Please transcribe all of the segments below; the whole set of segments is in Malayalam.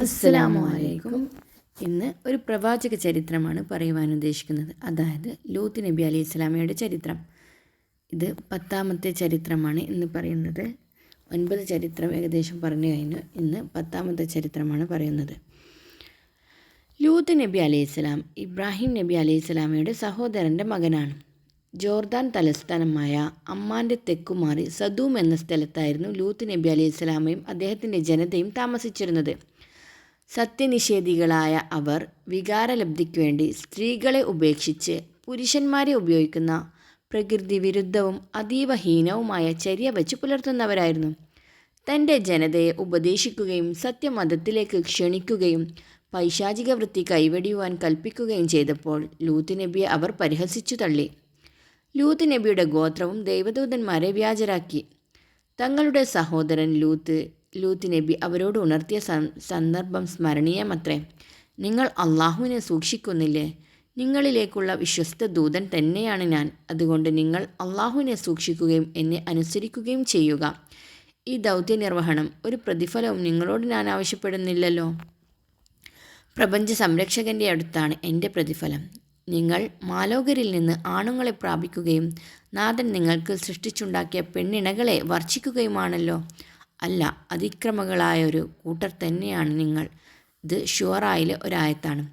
അസ്സലാമു അലൈക്കും ഇന്ന് ഒരു പ്രവാചക ചരിത്രമാണ് പറയുവാൻ ഉദ്ദേശിക്കുന്നത്. അതായത് ലൂത്ത് നബി അലി ഇസ്ലാമയുടെ ചരിത്രം. ഇത് പത്താമത്തെ ചരിത്രമാണ് ഇന്ന് പറയുന്നത്. ഒൻപത് ചരിത്രം ഏകദേശം പറഞ്ഞു കഴിഞ്ഞു. ഇന്ന് പത്താമത്തെ ചരിത്രമാണ് പറയുന്നത്. ലൂത്ത് നബി അലി ഇസ്ലാം ഇബ്രാഹിം നബി അലി ഇസ്ലാമയുടെ സഹോദരന്റെ മകനാണ്. ജോർദാൻ തലസ്ഥാനമായ അമ്മാന്റെ തെക്കുമാറി സദൂം എന്ന സ്ഥലത്തായിരുന്നു ലൂത്ത് നബി അലൈഹി ഇസ്ലാമയും അദ്ദേഹത്തിന്റെ ജനതയും താമസിച്ചിരുന്നത്. സത്യനിഷേധികളായ അവർ വികാരലബ്ധിക്ക് വേണ്ടി സ്ത്രീകളെ ഉപേക്ഷിച്ച് പുരുഷന്മാരെ ഉപയോഗിക്കുന്ന പ്രകൃതി വിരുദ്ധവും അതീവ ഹീനവുമായ ചര്യ വച്ച് പുലർത്തുന്നവരായിരുന്നു. തന്റെ ജനതയെ ഉപദേശിക്കുകയും സത്യമതത്തിലേക്ക് ക്ഷണിക്കുകയും പൈശാചിക വൃത്തി കൈവെടിയുവാൻ കൽപ്പിക്കുകയും ചെയ്തപ്പോൾ ലൂത്ത് നബിയെ അവർ പരിഹസിച്ചു തള്ളി. ലൂത്ത് നബിയുടെ ഗോത്രവും ദൈവദൂതന്മാരെ വ്യാജരാക്കി. തങ്ങളുടെ സഹോദരൻ ലൂത്ത് ലൂത്ത് നബി അവരോട് ഉണർത്തിയ സന്ദർഭം സ്മരണീയമത്രേ. നിങ്ങൾ അള്ളാഹുവിനെ സൂക്ഷിക്കുന്നില്ലേ? നിങ്ങളിലേക്കുള്ള വിശ്വസ്ത ദൂതൻ തന്നെയാണ് ഞാൻ. അതുകൊണ്ട് നിങ്ങൾ അള്ളാഹുവിനെ സൂക്ഷിക്കുകയും എന്നെ അനുസരിക്കുകയും ചെയ്യുക. ഈ ദൗത്യ നിർവഹണം ഒരു പ്രതിഫലവും നിങ്ങളോട് ഞാൻ ആവശ്യപ്പെടുന്നില്ലല്ലോ. പ്രപഞ്ച സംരക്ഷകന്റെ അടുത്താണ് എന്റെ പ്രതിഫലം. നിങ്ങൾ മാലോകരിൽ നിന്ന് ആണുങ്ങളെ പ്രാപിക്കുകയും നാഥൻ നിങ്ങൾക്ക് സൃഷ്ടിച്ചുണ്ടാക്കിയ പെണ്ണിണകളെ വർഷിക്കുകയുമാണല്ലോ. അല്ല അതിക്രമകളായ ഒരു കൂട്ടർ തന്നെയാണ് നിങ്ങൾ. ഇത് ഷുവറായിലെ ഒരായത്താണ്.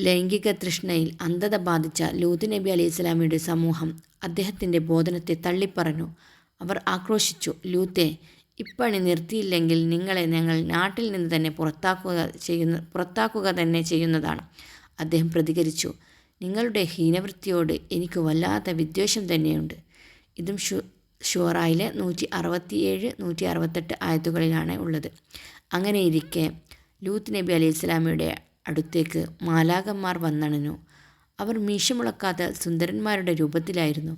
ലൈംഗിക തൃഷ്ണയിൽ അന്ധത ബാധിച്ച ലൂത്ത് നബി അലൈഹി സ്വലാമിയുടെ സമൂഹം അദ്ദേഹത്തിന്റെ ബോധനത്തെ തള്ളിപ്പറഞ്ഞു. അവർ ആക്രോശിച്ചു. ലൂത്തെ ഇപ്പണി നിർത്തിയില്ലെങ്കിൽ നിങ്ങളെ ഞങ്ങൾ നാട്ടിൽ നിന്ന് തന്നെ പുറത്താക്കുക ചെയ്യുന്ന പുറത്താക്കുക തന്നെ ചെയ്യുന്നതാണ്. അദ്ദേഹം പ്രതികരിച്ചു. നിങ്ങളുടെ ഹീനവൃത്തിയോട് എനിക്ക് വല്ലാത്ത വിദ്വേഷം തന്നെയുണ്ട്. ഇതും ഷു ഷുവറായിലെ നൂറ്റി അറുപത്തിയേഴ് നൂറ്റി അറുപത്തെട്ട് ആയത്തുകളിലാണ് ഉള്ളത്. അങ്ങനെയിരിക്കെ ലൂത്ത് നബി അലൈഹി ഇസ്ലാമിയുടെ അടുത്തേക്ക് മാലാകന്മാർ വന്നണഞ്ഞു. അവർ മീശമുളക്കാത്ത സുന്ദരന്മാരുടെ രൂപത്തിലായിരുന്നു.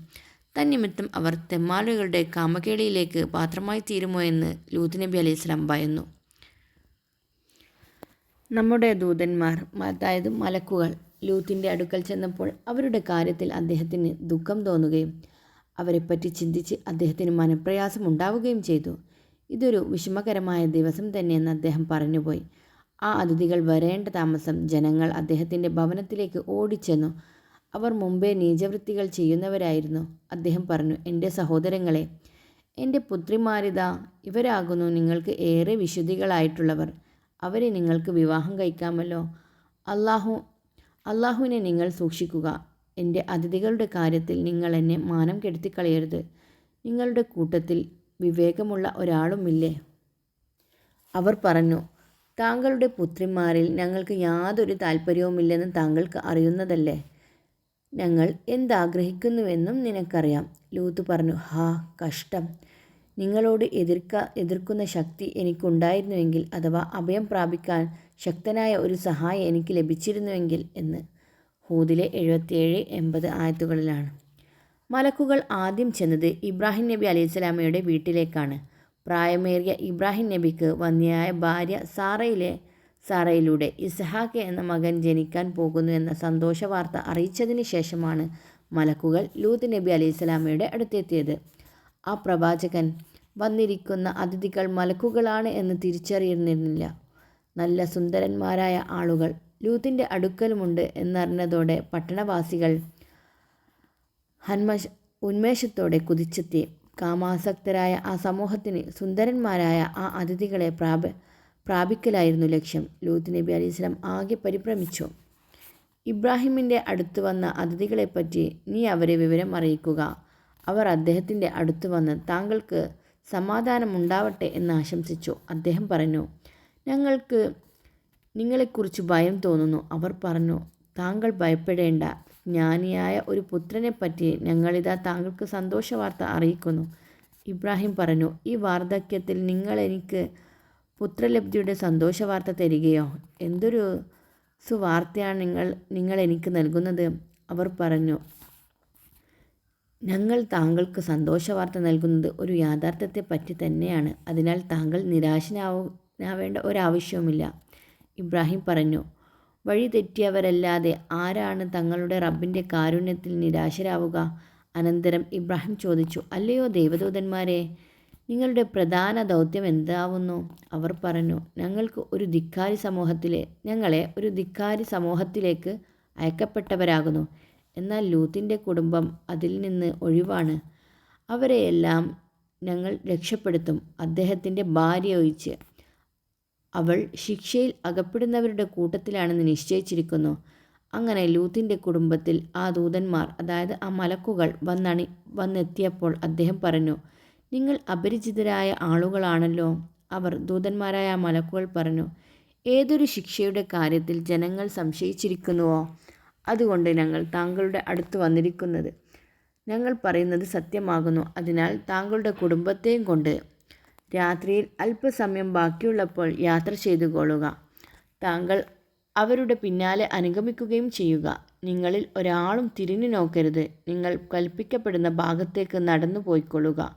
തന്നിമിത്തം അവർ തെമ്മാലുകളുടെ കാമകേളിയിലേക്ക് പാത്രമായി തീരുമോ എന്ന് ലൂത്ത് നബി അലൈഹി ഇസ്ലാം ഭയന്നു. നമ്മുടെ ദൂതന്മാർ അതായത് മലക്കുകൾ ലൂത്തിന്റെ അടുക്കൽ ചെന്നപ്പോൾ അവരുടെ കാര്യത്തിൽ അദ്ദേഹത്തിന് ദുഃഖം തോന്നുകയും അവരെപ്പറ്റി ചിന്തിച്ച് അദ്ദേഹത്തിന് മനപ്രയാസം ഉണ്ടാവുകയും ചെയ്തു. ഇതൊരു വിഷമകരമായ ദിവസം തന്നെയെന്ന് അദ്ദേഹം പറഞ്ഞുപോയി. ആ അതിഥികൾ വരേണ്ട താമസം ജനങ്ങൾ അദ്ദേഹത്തിന്റെ ഭവനത്തിലേക്ക് ഓടിച്ചെന്നു. അവർ മുമ്പേ നീചവൃത്തികൾ ചെയ്യുന്നവരായിരുന്നു അദ്ദേഹം പറഞ്ഞു. എന്റെ സഹോദരങ്ങളെ എന്റെ പുത്രിമാരിതാ ഇവരാകുന്നു നിങ്ങൾക്ക് ഏറെ വിശുദ്ധികളായിട്ടുള്ളവർ. അവരെ നിങ്ങൾക്ക് വിവാഹം കഴിക്കാമല്ലോ. അള്ളാഹു അള്ളാഹുവിനെ നിങ്ങൾ സൂക്ഷിക്കുക. എന്റെ അതിഥികളുടെ കാര്യത്തിൽ നിങ്ങൾ എന്നെ മാനം കെടുത്തിക്കളയരുത്. നിങ്ങളുടെ കൂട്ടത്തിൽ വിവേകമുള്ള ഒരാളുമില്ലേ? അവർ പറഞ്ഞു താങ്കളുടെ പുത്രിമാരിൽ ഞങ്ങൾക്ക് യാതൊരു താല്പര്യവുമില്ലെന്ന് താങ്കൾക്ക് അറിയുന്നതല്ലേ? ഞങ്ങൾ എന്താഗ്രഹിക്കുന്നുവെന്നും നിനക്കറിയാം. ലൂത്ത് പറഞ്ഞു ഹാ കഷ്ടം. നിങ്ങളോട് എതിർക്ക എതിർക്കുന്ന ശക്തി എനിക്കുണ്ടായിരുന്നുവെങ്കിൽ അഥവാ അഭയം പ്രാപിക്കാൻ ശക്തനായ ഒരു സഹായം എനിക്ക് ലഭിച്ചിരുന്നുവെങ്കിൽ എന്ന്. ഹൂദിലെ എഴുപത്തിയേഴ് എൺപത് ആയത്തുകളിലാണ്. മലക്കുകൾ ആദ്യം ചെന്നത് ഇബ്രാഹിം നബി അലൈഹിസ്സലാമയുടെ വീട്ടിലേക്കാണ്. പ്രായമേറിയ ഇബ്രാഹിം നബിക്ക് വന്യയായ ഭാര്യ സാറയിലെ സാറയിലൂടെ ഇസ്ഹാഖ് എന്ന മകൻ ജനിക്കാൻ പോകുന്നു എന്ന സന്തോഷ വാർത്ത അറിയിച്ചതിന് ശേഷമാണ് മലക്കുകൾ ലൂത്ത് നബി അലൈഹിസ്സലാമയുടെ അടുത്തെത്തിയത്. ആ പ്രവാചകൻ വന്നിരിക്കുന്ന അതിഥികൾ മലക്കുകളാണ് എന്ന് തിരിച്ചറിയുന്നിരുന്നില്ല. നല്ല സുന്ദരന്മാരായ ആളുകൾ ലൂത്തിന്റെ അടുക്കലുമുണ്ട് എന്നറിഞ്ഞതോടെ പട്ടണവാസികൾ ഹന്മ ഉന്മേഷത്തോടെ കുതിച്ചെത്തി. കാമാസക്തരായ ആ സമൂഹത്തിന് സുന്ദരന്മാരായ ആ അതിഥികളെ പ്രാപ പ്രാപിക്കലായിരുന്നു ലക്ഷ്യം. ലൂത്ത് നബി അലി ഇസ്ലാം ആകെ പരിഭ്രമിച്ചു. ഇബ്രാഹിമിന്റെ അടുത്ത് വന്ന അതിഥികളെപ്പറ്റി നീ അവരെ വിവരം അറിയിക്കുക. അവർ അദ്ദേഹത്തിന്റെ അടുത്ത് വന്ന് താങ്കൾക്ക് സമാധാനമുണ്ടാവട്ടെ എന്ന് ആശംസിച്ചു. അദ്ദേഹം പറഞ്ഞു ഞങ്ങൾക്ക് നിങ്ങളെക്കുറിച്ച് ഭയം തോന്നുന്നു. അവർ പറഞ്ഞു താങ്കൾ ഭയപ്പെടേണ്ട. ജ്ഞാനിയായ ഒരു പുത്രനെ പറ്റി ഞങ്ങളിതാ താങ്കൾക്ക് സന്തോഷ വാർത്ത അറിയിക്കുന്നു. ഇബ്രാഹിം പറഞ്ഞു ഈ വാർദ്ധക്യത്തിൽ നിങ്ങൾ എനിക്ക് പുത്രലബ്ധിയുടെ സന്തോഷവാർത്ത തരികയോ? എന്തൊരു സുവാർത്തയാണ് നിങ്ങൾ നിങ്ങൾ എനിക്ക് നൽകുന്നത്? അവർ പറഞ്ഞു ഞങ്ങൾ താങ്കൾക്ക് സന്തോഷ വാർത്ത നൽകുന്നത് ഒരു യാഥാർത്ഥ്യത്തെ പറ്റി തന്നെയാണ്. അതിനാൽ താങ്കൾ നിരാശനാവേണ്ട ഒരാവശ്യവുമില്ല. ഇബ്രാഹിം പറഞ്ഞു വഴി തെറ്റിയവരല്ലാതെ ആരാണ് തങ്ങളുടെ റബ്ബിന്റെ കാരുണ്യത്തിൽ നിരാശരാവുക? അനന്തരം ഇബ്രാഹിം ചോദിച്ചു അല്ലയോ ദേവദൂതന്മാരെ നിങ്ങളുടെ പ്രധാന ദൗത്യം എന്താവുന്നു? അവർ പറഞ്ഞു ഞങ്ങൾക്ക് ഒരു ധിക്കാരി സമൂഹത്തിലെ ഞങ്ങളെ ഒരു ധിക്കാരി സമൂഹത്തിലേക്ക് അയക്കപ്പെട്ടവരാകുന്നു. എന്നാൽ ലൂത്തിന്റെ കുടുംബം അതിൽ നിന്ന് ഒഴിവാണ്. അവരെയെല്ലാം ഞങ്ങൾ രക്ഷപ്പെടുത്തും. അദ്ദേഹത്തിന്റെ ഭാര്യ ഒഴിച്ച് അവൾ ശിക്ഷയിൽ അകപ്പെടുന്നവരുടെ കൂട്ടത്തിലാണെന്ന് നിശ്ചയിച്ചിരിക്കുന്നു. അങ്ങനെ ലൂത്തിന്റെ കുടുംബത്തിൽ ആ ദൂതന്മാർ അതായത് ആ മലക്കുകൾ വന്നണി വന്നെത്തിയപ്പോൾ അദ്ദേഹം പറഞ്ഞു നിങ്ങൾ അപരിചിതരായ ആളുകളാണല്ലോ. അവർ ദൂതന്മാരായ ആ മലക്കുകൾ പറഞ്ഞു ഏതൊരു ശിക്ഷയുടെ കാര്യത്തിൽ ജനങ്ങൾ സംശയിച്ചിരിക്കുന്നുവോ? അതുകൊണ്ട് ഞങ്ങൾ താങ്കളുടെ അടുത്ത് വന്നിരിക്കുന്നത്. ഞങ്ങൾ പറയുന്നത് സത്യമാകുന്നു. അതിനാൽ താങ്കളുടെ കുടുംബത്തെയും കൊണ്ട് രാത്രിയിൽ അല്പസമയം ബാക്കിയുള്ളപ്പോൾ യാത്ര ചെയ്തു കൊള്ളുക താങ്കൾ അവരുടെ പിന്നാലെ അനുഗമിക്കുകയും ചെയ്യുക. നിങ്ങളിൽ ഒരാളും തിരിഞ്ഞു നോക്കരുത്. നിങ്ങൾ കൽപ്പിക്കപ്പെടുന്ന ഭാഗത്തേക്ക് നടന്നു പോയിക്കൊള്ളുക.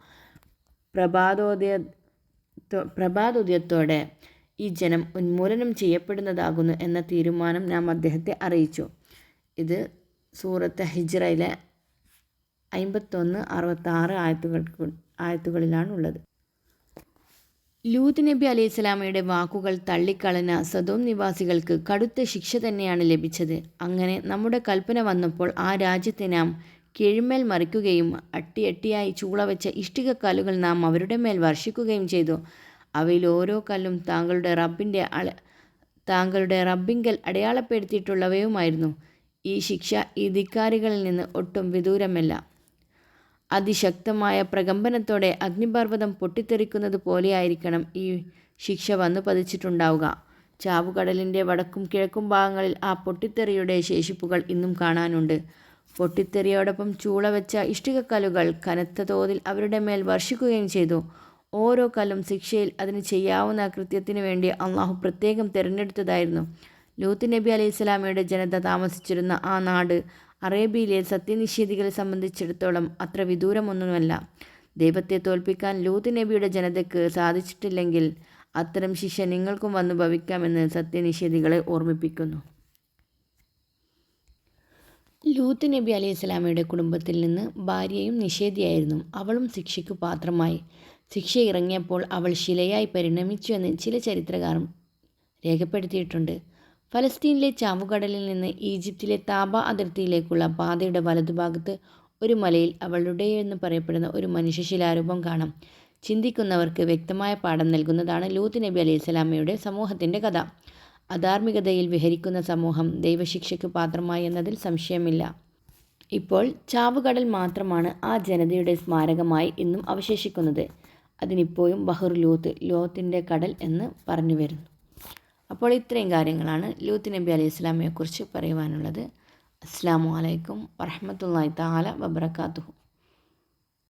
പ്രഭാതോദയ പ്രഭാതോദയത്തോടെ ഈ ജനം ഉന്മൂലനം ചെയ്യപ്പെടുന്നതാകുന്നു എന്ന തീരുമാനം നാം അദ്ദേഹത്തെ അറിയിച്ചു. ഇത് സൂറത്ത് ഹിജ്റയിലെ അമ്പത്തൊന്ന് അറുപത്താറ് ആയത്തുകൾക്ക് ആയത്തുകളിലാണുള്ളത്. ലൂത്ത് നബി അലൈഹിസ്ലാമയുടെ വാക്കുകൾ തള്ളിക്കളഞ്ഞ സദോം നിവാസികൾക്ക് കടുത്ത ശിക്ഷ തന്നെയാണ് ലഭിച്ചത്. അങ്ങനെ നമ്മുടെ കൽപ്പന വന്നപ്പോൾ ആ രാജ്യത്തെ നാം കീഴ്മേൽ മറിക്കുകയും അട്ടിയട്ടിയായി ചൂളവെച്ച ഇഷ്ടികക്കല്ലുകൾ നാം അവരുടെ മേൽ വർഷിക്കുകയും ചെയ്തു. അവയിൽ ഓരോ കല്ലും താങ്കളുടെ റബ്ബിന്റെ അള താങ്കളുടെ റബ്ബിങ്കൽ അടയാളപ്പെടുത്തിയിട്ടുള്ളവയുമായിരുന്നു. ഈ ശിക്ഷ ഈ ധിക്കാരികളിൽ നിന്ന് ഒട്ടും വിദൂരമല്ല. അതിശക്തമായ പ്രകമ്പനത്തോടെ അഗ്നിപർവതം പൊട്ടിത്തെറിക്കുന്നത് പോലെയായിരിക്കണം ഈ ശിക്ഷ വന്നു പതിച്ചിട്ടുണ്ടാവുക. ചാവുകടലിന്റെ വടക്കും കിഴക്കും ഭാഗങ്ങളിൽ ആ പൊട്ടിത്തെറിയുടെ ശേഷിപ്പുകൾ ഇന്നും കാണാനുണ്ട്. പൊട്ടിത്തെറിയോടൊപ്പം ചൂളവെച്ച ഇഷ്ടികക്കല്ലുകൾ കനത്ത തോതിൽ അവരുടെ മേൽ വർഷിക്കുകയും ചെയ്തു. ഓരോ കല്ലും ശിക്ഷയിൽ അതിന് ചെയ്യാവുന്ന കൃത്യത്തിന് വേണ്ടി അള്ളാഹു പ്രത്യേകം തിരഞ്ഞെടുത്തതായിരുന്നു. ലൂത്ത് നബി അലൈഹി ഇസ്ലാമിയുടെ ജനത താമസിച്ചിരുന്ന ആ നാട് അറേബ്യയിലെ സത്യനിഷേധികളെ സംബന്ധിച്ചിടത്തോളം അത്ര വിദൂരമൊന്നുമല്ല. ദൈവത്തെ തോൽപ്പിക്കാൻ ലൂത്ത് നബിയുടെ ജനതയ്ക്ക് സാധിച്ചിട്ടില്ലെങ്കിൽ അത്തരം ശിക്ഷ നിങ്ങൾക്കും വന്നു ഭവിക്കാമെന്ന് സത്യനിഷേധികളെ ഓർമ്മിപ്പിക്കുന്നു. ലൂത്ത് നബി അലൈഹി സ്വലാമയുടെ കുടുംബത്തിൽ നിന്ന് ഭാര്യയും നിഷേധിയായിരുന്നു. അവളും ശിക്ഷയ്ക്ക് പാത്രമായി. ശിക്ഷ ഇറങ്ങിയപ്പോൾ അവൾ ശിലയായി പരിണമിച്ചു എന്ന് ചില ചരിത്രകാരം രേഖപ്പെടുത്തിയിട്ടുണ്ട്. ഫലസ്തീനിലെ ചാവുകടലിൽ നിന്ന് ഈജിപ്തിലെ താബ അതിർത്തിയിലേക്കുള്ള പാതയുടെ വലതുഭാഗത്ത് ഒരു മലയിൽ അവളുടെ എന്ന് പറയപ്പെടുന്ന ഒരു മനുഷ്യശിലാരൂപം കാണാം. ചിന്തിക്കുന്നവർക്ക് വ്യക്തമായ പാഠം നൽകുന്നതാണ് ലൂത്ത് നബി അലൈഹി സ്വലാമയുടെ സമൂഹത്തിന്റെ കഥ. അധാർമികതയിൽ വിഹരിക്കുന്ന സമൂഹം ദൈവശിക്ഷയ്ക്ക് പാത്രമായി എന്നതിൽ സംശയമില്ല. ഇപ്പോൾ ചാവുകടൽ മാത്രമാണ് ആ ജനതയുടെ സ്മാരകമായി ഇന്നും അവശേഷിക്കുന്നത്. അതിനിപ്പോഴും ബഹർ ലൂത്ത് ലോത്തിന്റെ കടൽ എന്ന് പറഞ്ഞു വരുന്നു. അപ്പോൾ ഇത്രയും കാര്യങ്ങളാണ് ലൂത്ത് നബി അലൈഹി ഇസ്ലാമിയെക്കുറിച്ച് പറയുവാനുള്ളത്. അസ്സാം വലൈക്കും വറഹമത്തല്ലാ താല വബർക്കാത്തു